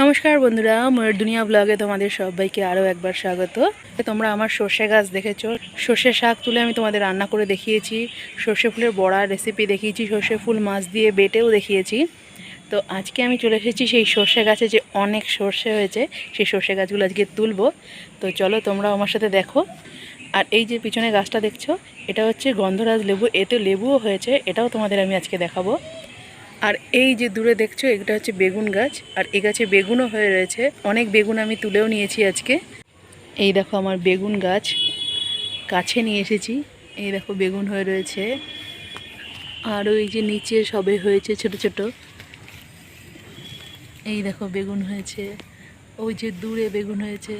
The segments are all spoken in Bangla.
নমস্কার বন্ধুরা ময়ূর দুনিয়া ব্লগে তোমাদের সবাইকে আরও একবার স্বাগত। তোমরা আমার সর্ষে গাছ দেখেছ। সর্ষে শাক তুলে আমি তোমাদের রান্না করে দেখিয়েছি। সর্ষে ফুলের বড়ার রেসিপি দেখিয়েছি, সর্ষে ফুল মাছ দিয়ে বেটেও দেখিয়েছি। তো আজকে আমি চলে এসেছি সেই সর্ষে গাছে যে অনেক সর্ষে হয়েছে, সেই সর্ষে গাছগুলো আজকে তুলবো। তো চলো তোমরা আমার সাথে দেখো। আর এই যে পিছনে গাছটা দেখছ, এটা হচ্ছে গন্ধরাজ লেবু, এতে লেবুও হয়েছে, এটাও তোমাদের আমি আজকে দেখাবো। আর এই যে দূরে দেখছ, এটা হচ্ছে বেগুন গাছ। আর এই গাছে বেগুনও হয়ে রয়েছে। অনেক বেগুন আমি তুলেও নিয়েছি আজকে। এই দেখো আমার বেগুন গাছ। কাছে নিয়ে এসেছি। এই দেখো বেগুন হয়ে রয়েছে। আর ওই যে নিচে সবে হয়েছে ছোট ছোট। এই দেখো বেগুন হয়েছে। ওই যে দূরে বেগুন হয়েছে।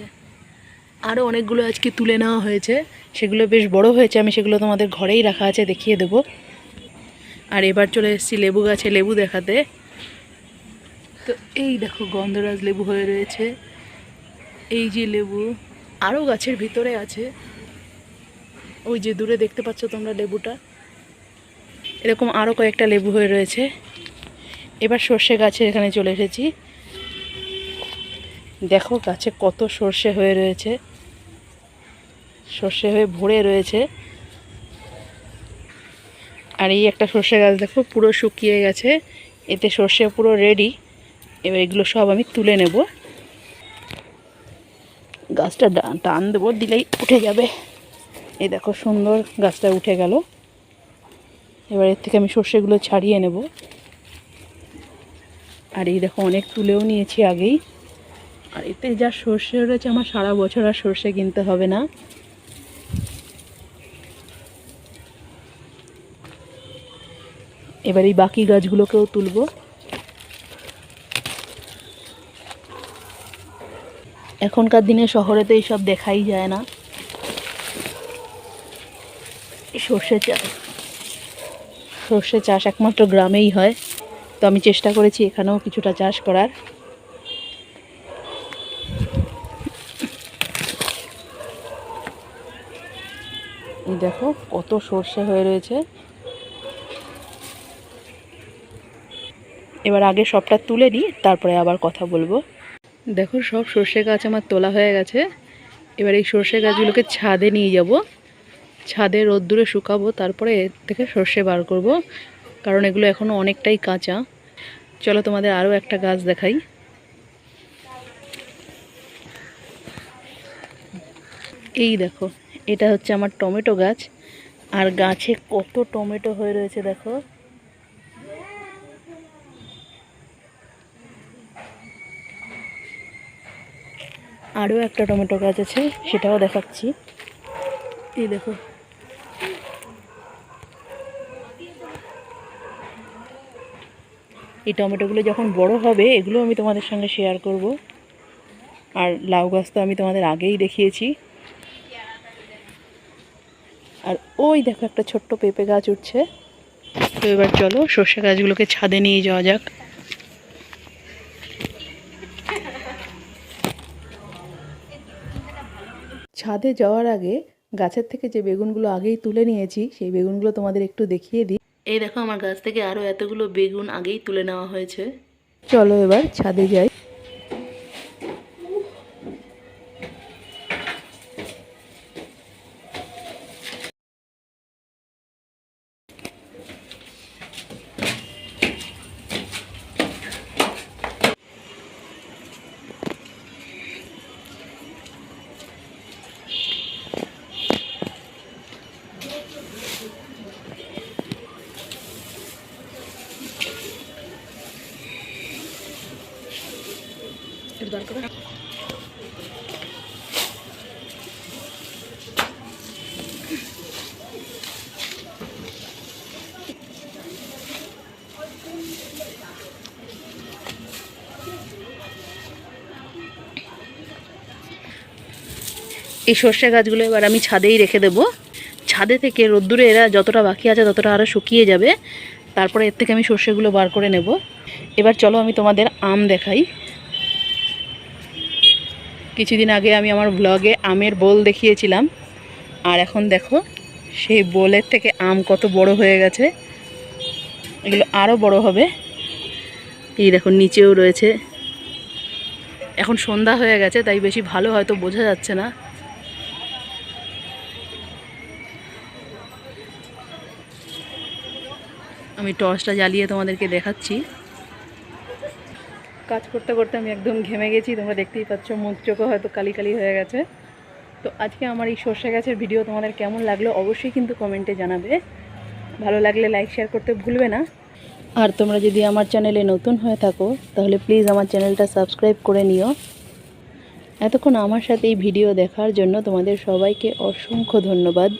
আরও অনেকগুলো আজকে তুলে নেওয়া হয়েছে। সেগুলো বেশ বড় হয়েছে। আমি সেগুলো তোমাদের ঘরেই রাখা আছে, দেখিয়ে দেবো। আর এবার চলে এসেছি লেবু গাছে লেবু দেখাতে। তো এই দেখো গন্ধরাজ লেবু হয়ে রয়েছে। এই যে লেবু আরও গাছের ভিতরে আছে। ওই যে দূরে দেখতে পাচ্ছ তোমরা লেবুটা? এরকম আরও কয়েকটা লেবু হয়ে রয়েছে। এবার সর্ষে গাছে এখানে চলে এসেছি। দেখো গাছে কত সর্ষে হয়ে রয়েছে। সর্ষে হয়ে ভরে রয়েছে। আর এই একটা সর্ষে গাছ দেখো, পুরো শুকিয়ে গেছে। এতে সর্ষে পুরো রেডি এবার এগুলো সব আমি তুলে নেব। গাছটা টান দেবো, দিলেই উঠে যাবে। এই দেখো, সুন্দর গাছটা উঠে গেল। এবার এর থেকে আমি সর্ষেগুলো ছাড়িয়ে নেব। আর এই দেখো, অনেক তুলেও নিয়েছি আগেই। আর এতে যা সর্ষে রয়েছে আমার সারা বছর আর সর্ষে কিনতে হবে না। এবার এই বাকি গাছগুলোকেও তুলবো। এখনকার দিনে শহরে তো এইসব দেখাই যায় না। সর্ষে চাষ সর্ষে চাষ একমাত্র গ্রামেই হয়, তো আমি চেষ্টা করেছি এখানেও কিছুটা চাষ করার। দেখো কত সর্ষে হয়ে রয়েছে। এবার আগে সবটা তুলে নিই, তারপরে আবার কথা বলব। দেখো, সব সর্ষে গাছ আমার তোলা হয়ে গেছে। এবার এই সর্ষে গাছগুলোকে ছাদে নিয়ে যাব। ছাদে রোদ্দুরে শুকাবো, তারপরে এর থেকে সর্ষে বার করব, কারণ এগুলো এখনও অনেকটাই কাঁচা। চলো তোমাদের আরও একটা গাছ দেখাই। এই দেখো, এটা হচ্ছে আমার টমেটো গাছ। আর গাছে কত টমেটো হয়ে রয়েছে দেখো। আরও একটা টমেটো গাছ আছে, সেটাও দেখাচ্ছি। এই দেখো। এই টমেটোগুলো যখন বড় হবে, এগুলো আমি তোমাদের সঙ্গে শেয়ার করব। আর লাউ গাছ তো আমি তোমাদের আগেই দেখিয়েছি। আর ওই দেখো একটা ছোট্ট পেঁপে গাছ উঠছে। তো এবার চলো সর্ষে গাছগুলোকে ছাদে নিয়ে যাওয়া যাক। ছাদে যাওয়ার আগে গাছের থেকে যে বেগুনগুলো আগেই তুলে নিয়েছি সেই বেগুনগুলো তোমাদের একটু দেখিয়ে দিই। এই দেখো আমার গাছ থেকে আরও এতগুলো বেগুন আগেই তুলে নেওয়া হয়েছে। চলো এবার ছাদে যাই। একটু বার করো। এই সর্ষে গাছগুলো এবার আমি ছাদেই রেখে দেবো। ছাদে থেকে রোদ্দুরে এরা যতটা বাকি আছে ততটা আরও শুকিয়ে যাবে। তারপরে এর থেকে আমি সর্ষেগুলো বার করে নেব। এবার চলো আমি তোমাদের আম দেখাই। কিছুদিন আগে আমি আমার ব্লগে আমের বোল দেখিয়েছিলাম। আর এখন দেখো, সেই বোলের থেকে আম কত বড় হয়ে গেছে। এগুলো আরও বড় হবে। এই দেখো, নিচেও রয়েছে। এখন সন্ধ্যা হয়ে গেছে, তাই বেশি ভালো হয়তো বোঝা যাচ্ছে না। আমি টর্চটা জ্বালিয়ে তোমাদেরকে দেখাচ্ছি। কাজ করতে করতে আমি একদম ঘেমে গেছি, তোমরা দেখতেই পাচ্ছ মুখ চোখও হয়তো কালি কালি হয়ে গেছে। তো আজকে আমার এই সর্ষে গাছের ভিডিও তোমাদের কেমন লাগল অবশ্যই কিন্তু কমেন্টে জানাবে। ভালো লাগলে লাইক শেয়ার করতে ভুলবে না। আর তোমরা যদি আমার চ্যানেলে নতুন হয়ে থাকো, তাহলে প্লিজ আমার চ্যানেলটা সাবস্ক্রাইব করে নিও। এতক্ষণ আমার সাথে এই ভিডিও দেখার জন্য তোমাদের সবাইকে অসংখ্য ধন্যবাদ।